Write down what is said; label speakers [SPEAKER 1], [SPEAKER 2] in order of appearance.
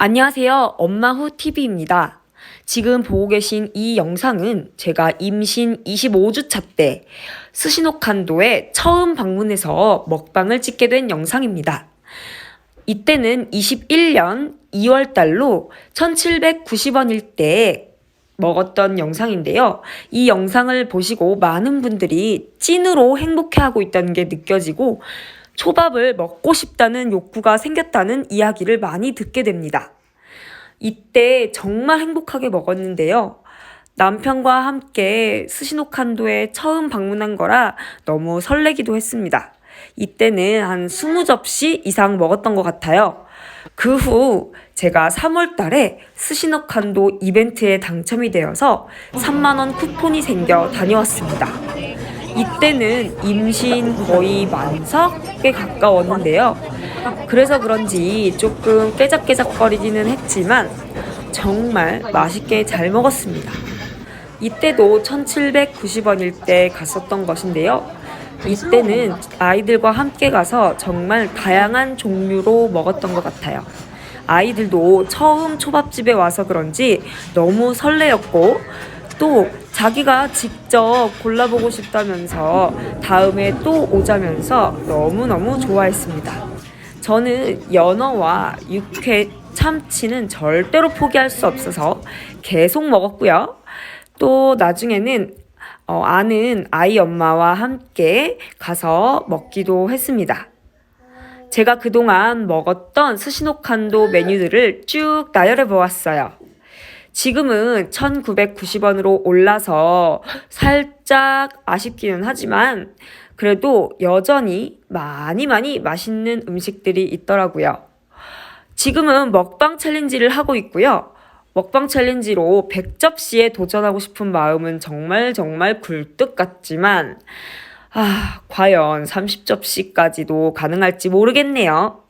[SPEAKER 1] 안녕하세요. 엄마후 TV입니다. 지금 보고 계신 이 영상은 제가 임신 25주차 때 스시노칸도에 처음 방문해서 먹방을 찍게 된 영상입니다. 이때는 21년 2월 달로 1790원일 때 먹었던 영상인데요. 이 영상을 보시고 많은 분들이 찐으로 행복해하고 있다는 게 느껴지고 초밥을 먹고 싶다는 욕구가 생겼다는 이야기를 많이 듣게 됩니다. 이때 정말 행복하게 먹었는데요. 남편과 함께 스시노칸도에 처음 방문한 거라 너무 설레기도 했습니다. 이때는 한 20접시 이상 먹었던 것 같아요. 그 후 제가 3월 달에 스시노 칸도 이벤트에 당첨이 되어서 3만원 쿠폰이 생겨 다녀왔습니다. 이때는 임신 거의 만석에 가까웠는데요. 그래서 그런지 조금 깨작깨작거리기는 했지만 정말 맛있게 잘 먹었습니다. 이때도 1790원일 때 갔었던 것인데요. 이때는 아이들과 함께 가서 정말 다양한 종류로 먹었던 것 같아요. 아이들도 처음 초밥집에 와서 그런지 너무 설레었고 또 자기가 직접 골라보고 싶다면서 다음에 또 오자면서 너무너무 좋아했습니다. 저는 연어와 육회, 참치는 절대로 포기할 수 없어서 계속 먹었고요. 또 나중에는 어, 아는 아이 엄마와 함께 가서 먹기도 했습니다. 제가 그동안 먹었던 스시노칸도 메뉴들을 쭉 나열해 보았어요. 지금은 1990원으로 올라서 살짝 아쉽기는 하지만 그래도 여전히 많이 많이 맛있는 음식들이 있더라고요. 지금은 먹방 챌린지를 하고 있고요. 먹방 챌린지로 100접시에 도전하고 싶은 마음은 정말 정말 굴뚝 같지만 아, 과연 30접시까지도 가능할지 모르겠네요.